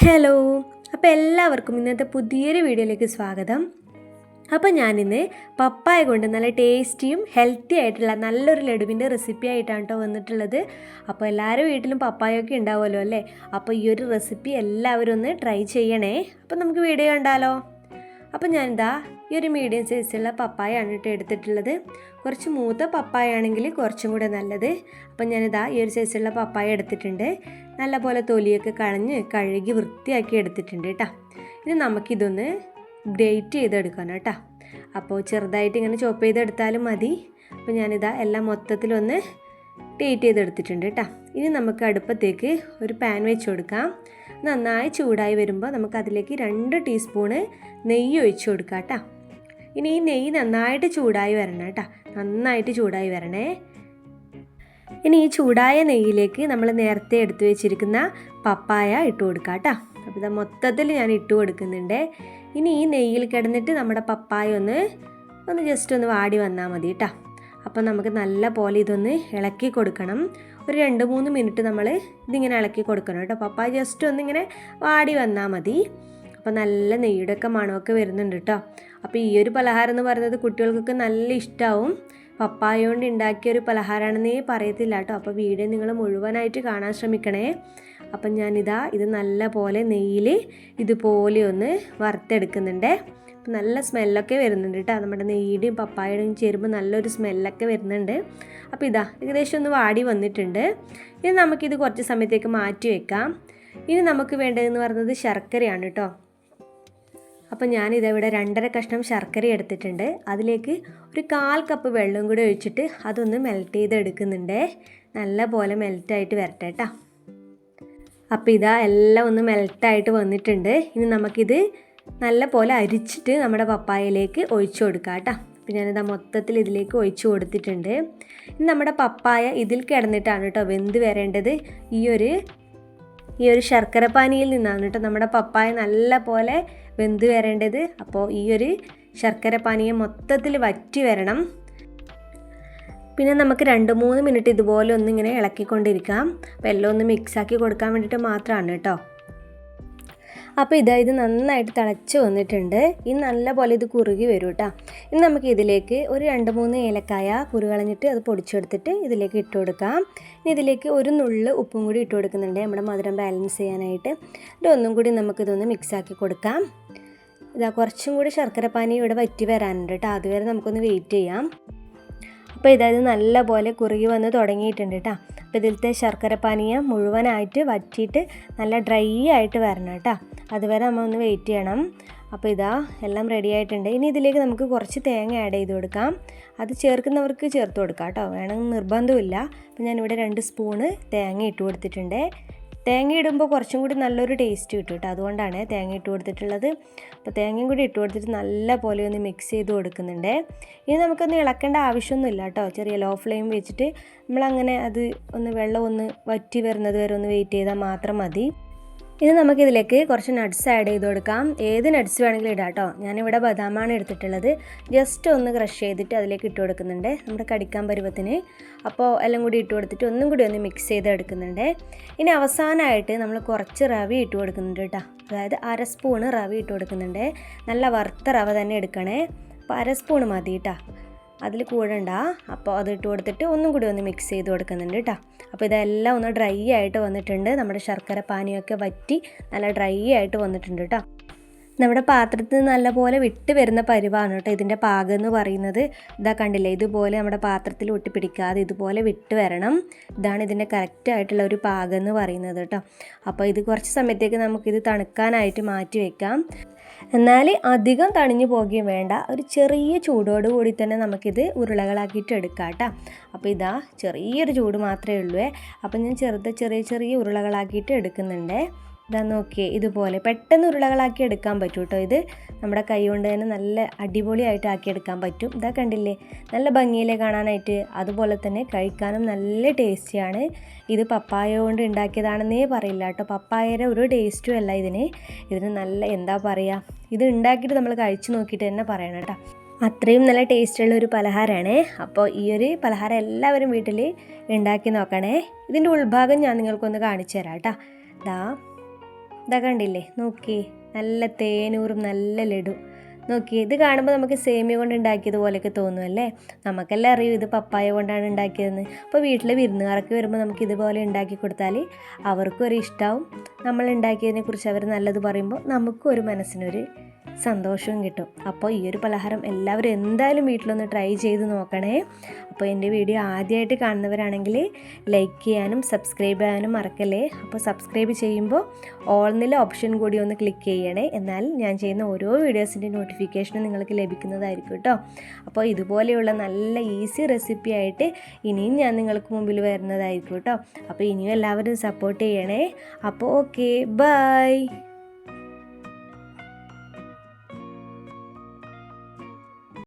Hello അപ്പോൾ എല്ലാവർക്കും ഇന്നത്തെ പുതിയൊരു വീഡിയോയിലേക്ക് സ്വാഗതം. അപ്പോൾ ഞാനിന്ന് പപ്പായ കൊണ്ട് നല്ല ടേസ്റ്റിയും ഹെൽത്തി ആയിട്ടുള്ള നല്ലൊരു ലഡുവിന്റെ റെസിപ്പി ആയിട്ടാണ് കേട്ടോ വന്നിട്ടുള്ളത്. അപ്പോൾ എല്ലാവരും വീട്ടിലും പപ്പായൊക്കെ ഉണ്ടാവുമല്ലോ അല്ലേ? അപ്പോൾ ഈ ഒരു റെസിപ്പി എല്ലാവരും ഒന്ന് ട്രൈ ചെയ്യണേ. അപ്പോൾ നമുക്ക് വീഡിയോ കണ്ടാലോ? അപ്പോൾ ഞാനിതാ ഈ ഒരു മീഡിയം സൈസുള്ള പപ്പായാണ് കേട്ടോ എടുത്തിട്ടുള്ളത്. കുറച്ച് മൂത്ത പപ്പായ ആണെങ്കിൽ കുറച്ചും കൂടെ നല്ലത്. അപ്പം ഞാനിതാ ഈ ഒരു സൈസുള്ള പപ്പായ എടുത്തിട്ടുണ്ട്. നല്ലപോലെ തൊലിയൊക്കെ കളഞ്ഞ് കഴുകി വൃത്തിയാക്കി എടുത്തിട്ടുണ്ട് കേട്ടോ. ഇനി നമുക്കിതൊന്ന് ഗ്രേറ്റ് ചെയ്തെടുക്കണം കേട്ടോ. അപ്പോൾ ചെറുതായിട്ട് ഇങ്ങനെ ചോപ്പ് ചെയ്തെടുത്താലും മതി. അപ്പോൾ ഞാനിതാ എല്ലാം മൊത്തത്തിലൊന്ന് ടേറ്റ് ചെയ്തെടുത്തിട്ടുണ്ട് കേട്ടോ. ഇനി നമുക്ക് അടുപ്പത്തേക്ക് ഒരു പാൻ വെച്ച് കൊടുക്കാം. നന്നായി ചൂടായി വരുമ്പോൾ നമുക്ക് അതിലേക്ക് രണ്ട് ടീസ്പൂണ് നെയ്യ് ഒഴിച്ചു കൊടുക്കാം കേട്ടോ. ഇനി ഈ നെയ്യ് നന്നായിട്ട് ചൂടായി വരണം കേട്ടോ. നന്നായിട്ട് ചൂടായി വരണേ. ഇനി ഈ ചൂടായ നെയ്യിലേക്ക് നമ്മൾ നേരത്തെ എടുത്തു വെച്ചിരിക്കുന്ന പപ്പായ ഇട്ട് കൊടുക്കാം കേട്ടോ. അപ്പോൾ ഇത് മൊത്തത്തിൽ ഞാൻ ഇട്ട് കൊടുക്കുന്നുണ്ട്. ഇനി ഈ നെയ്യിൽ കിടന്നിട്ട് നമ്മുടെ പപ്പായ ഒന്ന് ഒന്ന് ജസ്റ്റ് ഒന്ന് വാടി വന്നാൽ മതി കേട്ടോ. അപ്പോൾ നമുക്ക് നല്ല പോലെ ഇതൊന്ന് ഇളക്കി കൊടുക്കണം. ഒരു രണ്ട് മൂന്ന് മിനിറ്റ് നമ്മൾ ഇതിങ്ങനെ ഇളക്കി കൊടുക്കണം കേട്ടോ. പപ്പായ ജസ്റ്റ് ഒന്നിങ്ങനെ വാടി വന്നാൽ മതി. അപ്പോൾ നല്ല നെയ്യുടെയൊക്കെ മണമൊക്കെ വരുന്നുണ്ട് കേട്ടോ. അപ്പോൾ ഈ ഒരു പലഹാരം എന്ന് പറയുന്നത് കുട്ടികൾക്കൊക്കെ നല്ല ഇഷ്ടമാവും പപ്പായ കൊണ്ട് ഉണ്ടാക്കിയ ഒരു പലഹാരമാണെന്നേ പറയത്തില്ല കേട്ടോ. അപ്പോൾ വീഡിയോ നിങ്ങൾ മുഴുവനായിട്ട് കാണാൻ ശ്രമിക്കണേ. അപ്പം ഞാനിതാ ഇത് നല്ല പോലെ നെയ്യിൽ ഇതുപോലെ ഒന്ന് വറുത്തെടുക്കുന്നുണ്ട്. നല്ല സ്മെല്ലൊക്കെ വരുന്നുണ്ട് കേട്ടോ. നമ്മുടെ നെയ്യുടെയും പപ്പായയുടെയും ചേരുമ്പോൾ നല്ലൊരു സ്മെല്ലൊക്കെ വരുന്നുണ്ട്. അപ്പോൾ ഇതാ ഏകദേശം ഒന്ന് വാടി വന്നിട്ടുണ്ട്. ഇനി നമുക്കിത് കുറച്ച് സമയത്തേക്ക് മാറ്റി വെക്കാം. ഇനി നമുക്ക് വേണ്ടതെന്ന് പറയുന്നത് ശർക്കരയാണ് കേട്ടോ. അപ്പം ഞാനിതവിടെ രണ്ടര കഷ്ണം ശർക്കര എടുത്തിട്ടുണ്ട്. അതിലേക്ക് ഒരു കാൽ കപ്പ് വെള്ളം കൂടി ഒഴിച്ചിട്ട് അതൊന്ന് മെൽറ്റ് ചെയ്തെടുക്കുന്നുണ്ട്. നല്ല പോലെ മെൽറ്റായിട്ട് വരട്ടെ കേട്ടോ. അപ്പോൾ ഇതാ എല്ലാം ഒന്ന് മെൽറ്റായിട്ട് വന്നിട്ടുണ്ട്. ഇനി നമുക്കിത് നല്ല പോലെ അരിച്ചിട്ട് നമ്മുടെ പപ്പായയിലേക്ക് ഒഴിച്ചു കൊടുക്കാം കേട്ടോ. പിന്നെ ഞാനിതാ മൊത്തത്തിൽ ഇതിലേക്ക് ഒഴിച്ചു കൊടുത്തിട്ടുണ്ട്. ഇനി നമ്മുടെ പപ്പായ ഇതിൽ കിടന്നിട്ടാണ് കേട്ടോ വെന്ത് വരേണ്ടത്. ഈ ഒരു ഈ ഒരു ശർക്കര പാനിയിൽ നിന്നാണ് കേട്ടോ നമ്മുടെ പപ്പായ നല്ല പോലെ വെന്ത് വരേണ്ടത്. അപ്പോൾ ഈ ഒരു ശർക്കര പാനിയെ മൊത്തത്തിൽ വറ്റി വരണം. പിന്നെ നമുക്ക് രണ്ട് മൂന്ന് മിനിറ്റ് ഇതുപോലെ ഒന്ന് ഒന്നിങ്ങനെ ഇളക്കിക്കൊണ്ടിരിക്കാം. അപ്പോൾ എല്ലാം ഒന്ന് മിക്സാക്കി കൊടുക്കാൻ വേണ്ടിയിട്ട് മാത്രമാണ് കേട്ടോ. അപ്പോൾ ഇതാ ഇത് നന്നായിട്ട് തിളച്ച് വന്നിട്ടുണ്ട്. ഇനി നല്ലപോലെ ഇത് കുറുകി വരും കേട്ടോ ഇനി നമുക്ക് ഇതിലേക്ക് ഒരു രണ്ട് മൂന്ന് ഏലക്കായ കുറുകളഞ്ഞിട്ട് അത് പൊടിച്ചെടുത്തിട്ട് ഇതിലേക്ക് ഇട്ട് കൊടുക്കാം. ഇനി ഇതിലേക്ക് ഒരു നുള്ള് ഉപ്പും കൂടി ഇട്ട് കൊടുക്കുന്നുണ്ട് നമ്മുടെ മധുരം ബാലൻസ് ചെയ്യാനായിട്ട്. ഇത് ഒന്നും കൂടി നമുക്കിതൊന്ന് മിക്സാക്കി കൊടുക്കാം. ഇതാ കുറച്ചും കൂടി ശർക്കര പാനി ഇവിടെ വറ്റി വരാനുണ്ട് കേട്ടോ അതുവരെ നമുക്കൊന്ന് വെയിറ്റ് ചെയ്യാം. അപ്പോൾ ഇതായത് നല്ലപോലെ കുറുകി വന്ന് തുടങ്ങിയിട്ടുണ്ട് കേട്ടോ. അപ്പോൾ ഇതിലത്തെ ശർക്കര പാനീയം മുഴുവനായിട്ട് വറ്റിയിട്ട് നല്ല ഡ്രൈ ആയിട്ട് വരണം കേട്ടോ. അതുവരെ നമ്മൾ ഒന്ന് വെയിറ്റ് ചെയ്യണം. അപ്പോൾ ഇതാ എല്ലാം റെഡി ആയിട്ടുണ്ട്. ഇനി ഇതിലേക്ക് നമുക്ക് കുറച്ച് തേങ്ങ ആഡ് ചെയ്ത് കൊടുക്കാം. അത് ചേർക്കുന്നവർക്ക് ചേർത്ത് കൊടുക്കാം കേട്ടോ. വേണമെങ്കിൽ നിർബന്ധമില്ല. അപ്പോൾ ഞാനിവിടെ രണ്ട് സ്പൂണ് തേങ്ങ ഇട്ട് കൊടുത്തിട്ടുണ്ട്. തേങ്ങ ഇടുമ്പോൾ കുറച്ചും കൂടി നല്ലൊരു ടേസ്റ്റ് കിട്ടും കേട്ടോ. അതുകൊണ്ടാണ് തേങ്ങ ഇട്ട് കൊടുത്തിട്ടുള്ളത്. അപ്പോൾ തേങ്ങയും കൂടി ഇട്ട് കൊടുത്തിട്ട് നല്ല പോലെ ഒന്ന് മിക്സ് ചെയ്ത് കൊടുക്കുന്നുണ്ട്. ഇനി നമുക്കൊന്ന് ഇളക്കേണ്ട ആവശ്യമൊന്നുമില്ല കേട്ടോ. ചെറിയ ലോ ഫ്ലെയിം വെച്ചിട്ട് നമ്മളങ്ങനെ അത് ഒന്ന് വെള്ളം ഒന്ന് വറ്റി വരുന്നത് വരെ ഒന്ന് വെയിറ്റ് ചെയ്താൽ മാത്രം മതി. ഇനി നമുക്കിതിലേക്ക് കുറച്ച് നട്ട്സ് ആഡ് ചെയ്ത് കൊടുക്കാം. ഏത് നട്ട്സ് വേണമെങ്കിലും ഇടാം കേട്ടോ ഞാനിവിടെ ബദാമാണ് എടുത്തിട്ടുള്ളത്. ജസ്റ്റ് ഒന്ന് ക്രഷ് ചെയ്തിട്ട് അതിലേക്ക് ഇട്ട് കൊടുക്കുന്നുണ്ട്. നമ്മുടെ കടിക്കാൻ പരുവത്തിന്. അപ്പോൾ എല്ലാം കൂടി ഇട്ട് കൊടുത്തിട്ട് ഒന്നും കൂടി ഒന്ന് മിക്സ് ചെയ്ത് എടുക്കുന്നുണ്ട്. ഇനി അവസാനമായിട്ട് നമ്മൾ കുറച്ച് റവി ഇട്ട് കൊടുക്കുന്നുണ്ട് കേട്ടോ അതായത് അര സ്പൂണ് റവി ഇട്ട് കൊടുക്കുന്നുണ്ട്. നല്ല വറുത്ത റവ തന്നെ എടുക്കണേ. അപ്പോൾ അര സ്പൂണ് മതി കേട്ടോ അതിൽ കൂടണ്ട. അപ്പോൾ അത് ഇട്ട് കൊടുത്തിട്ട് ഒന്നും കൂടി ഒന്ന് മിക്സ് ചെയ്ത് കൊടുക്കുന്നുണ്ട് കേട്ടോ അപ്പോൾ ഇതെല്ലാം ഒന്ന് ഡ്രൈ ആയിട്ട് വന്നിട്ടുണ്ട്. നമ്മുടെ ശർക്കര പാനിയൊക്കെ വറ്റി നല്ല ഡ്രൈ ആയിട്ട് വന്നിട്ടുണ്ട് കേട്ടോ നമ്മുടെ പാത്രത്തിൽ നല്ലപോലെ വിട്ട് വരുന്ന പരിവാണ് കേട്ടോ ഇതിന്റെ പാകം എന്ന് പറയുന്നത്. ഇതാ കണ്ടില്ലേ? ഇതുപോലെ നമ്മുടെ പാത്രത്തിൽ ഒട്ടി പിടിക്കാതെ ഇതുപോലെ വിട്ട് വരണം. ഇതാണ് ഇതിന്റെ കറക്റ്റ് ആയിട്ടുള്ള ഒരു പാകം എന്ന് പറയുന്നത് കേട്ടോ അപ്പോൾ ഇത് കുറച്ച് സമയത്തേക്ക് നമുക്കിത് തണുക്കാനായിട്ട് മാറ്റി വെക്കാം. എന്നാൽ അധികം തണിഞ്ഞു പോകുകയും വേണ്ട. ഒരു ചെറിയ ചൂടോട് കൂടി തന്നെ നമുക്കിത് ഉരുളകളാക്കിയിട്ട് എടുക്കാം കേട്ടോ അപ്പോൾ ഇതാ ചെറിയൊരു ചൂട് മാത്രമേ ഉള്ളൂ. അപ്പോൾ ഞാൻ ചെറുത് ചെറിയ ചെറിയ ഉരുളകളാക്കിയിട്ട് എടുക്കുന്നുണ്ട്. ഇതാ നോക്കിയേ. ഇതുപോലെ പെട്ടെന്ന് ഉരുളകളാക്കി എടുക്കാൻ പറ്റും കേട്ടോ ഇത്. നമ്മുടെ കൈ കൊണ്ട് തന്നെ നല്ല അടിപൊളിയായിട്ട് ആക്കിയെടുക്കാൻ പറ്റും. ഇതാ കണ്ടില്ലേ? നല്ല ഭംഗിയിലെ കാണാനായിട്ട് അതുപോലെ തന്നെ കഴിക്കാനും നല്ല ടേസ്റ്റിയാണ് ഇത് പപ്പായ കൊണ്ട് ഉണ്ടാക്കിയതാണെന്നേ പറയില്ല കേട്ടോ പപ്പായയുടെ ഒരു ടേസ്റ്റും അല്ല ഇതിന്. ഇതിന് നല്ല എന്താ പറയുക ഇത് ഉണ്ടാക്കിയിട്ട് നമ്മൾ കഴിച്ചു നോക്കിയിട്ട് തന്നെ പറയണം കേട്ടോ അത്രയും നല്ല ടേസ്റ്റുള്ള ഒരു പലഹാരമാണ് അപ്പോൾ ഈ ഒരു പലഹാരം എല്ലാവരും വീട്ടിൽ ഉണ്ടാക്കി നോക്കണേ. ഇതിന്റെ ഉൾഭാഗം ഞാൻ നിങ്ങൾക്കൊന്ന് കാണിച്ചു തരാം കേട്ടോ ഇതാ കണ്ടില്ലേ? നോക്കിയേ നല്ല തേനൂറും നല്ല ലഡു. നോക്കി ഇത് കാണുമ്പോൾ നമുക്ക് സേമിയ കൊണ്ട് ഉണ്ടാക്കിയത് പോലെയൊക്കെ തോന്നും അല്ലേ നമുക്കെല്ലാം അറിയും ഇത് പപ്പായ കൊണ്ടാണ് ഉണ്ടാക്കിയതെന്ന്. അപ്പോൾ വീട്ടിൽ വിരുന്നുകാർക്ക് വരുമ്പോൾ നമുക്ക് ഇതുപോലെ ഉണ്ടാക്കി കൊടുത്താൽ അവർക്കും ഒരു ഇഷ്ടമാവും നമ്മൾ ഉണ്ടാക്കിയതിനെക്കുറിച്ച് അവർ നല്ലത് പറയുമ്പോൾ നമുക്കും ഒരു മനസ്സിനൊരു സന്തോഷവും കിട്ടും. അപ്പോൾ ഈ ഒരു പലഹാരം എല്ലാവരും എന്തായാലും വീട്ടിലൊന്ന് ട്രൈ ചെയ്ത് നോക്കണേ. അപ്പോൾ എന്റെ വീഡിയോ ആദ്യമായിട്ട് കാണുന്നവരാണെങ്കിൽ ലൈക്ക് ചെയ്യാനും സബ്സ്ക്രൈബ് ചെയ്യാനും മറക്കല്ലേ. അപ്പോൾ സബ്സ്ക്രൈബ് ചെയ്യുമ്പോൾ ഓൾ എന്നുള്ള ഓപ്ഷൻ കൂടി ഒന്ന് ക്ലിക്ക് ചെയ്യണേ. എന്നാൽ ഞാൻ ചെയ്യുന്ന ഓരോ വീഡിയോസിന്റെ നോട്ടിഫിക്കേഷനും നിങ്ങൾക്ക് ലഭിക്കുന്നതായിരിക്കും കേട്ടോ. അപ്പോൾ ഇതുപോലെയുള്ള നല്ല ഈസി റെസിപ്പി ആയിട്ട് ഇനിയും ഞാൻ നിങ്ങൾക്ക് മുമ്പിൽ വരുന്നതായിരിക്കും കേട്ടോ. അപ്പോൾ ഇനിയും എല്ലാവരും സപ്പോർട്ട് ചെയ്യണേ. അപ്പോൾ ഓക്കെ ബൈ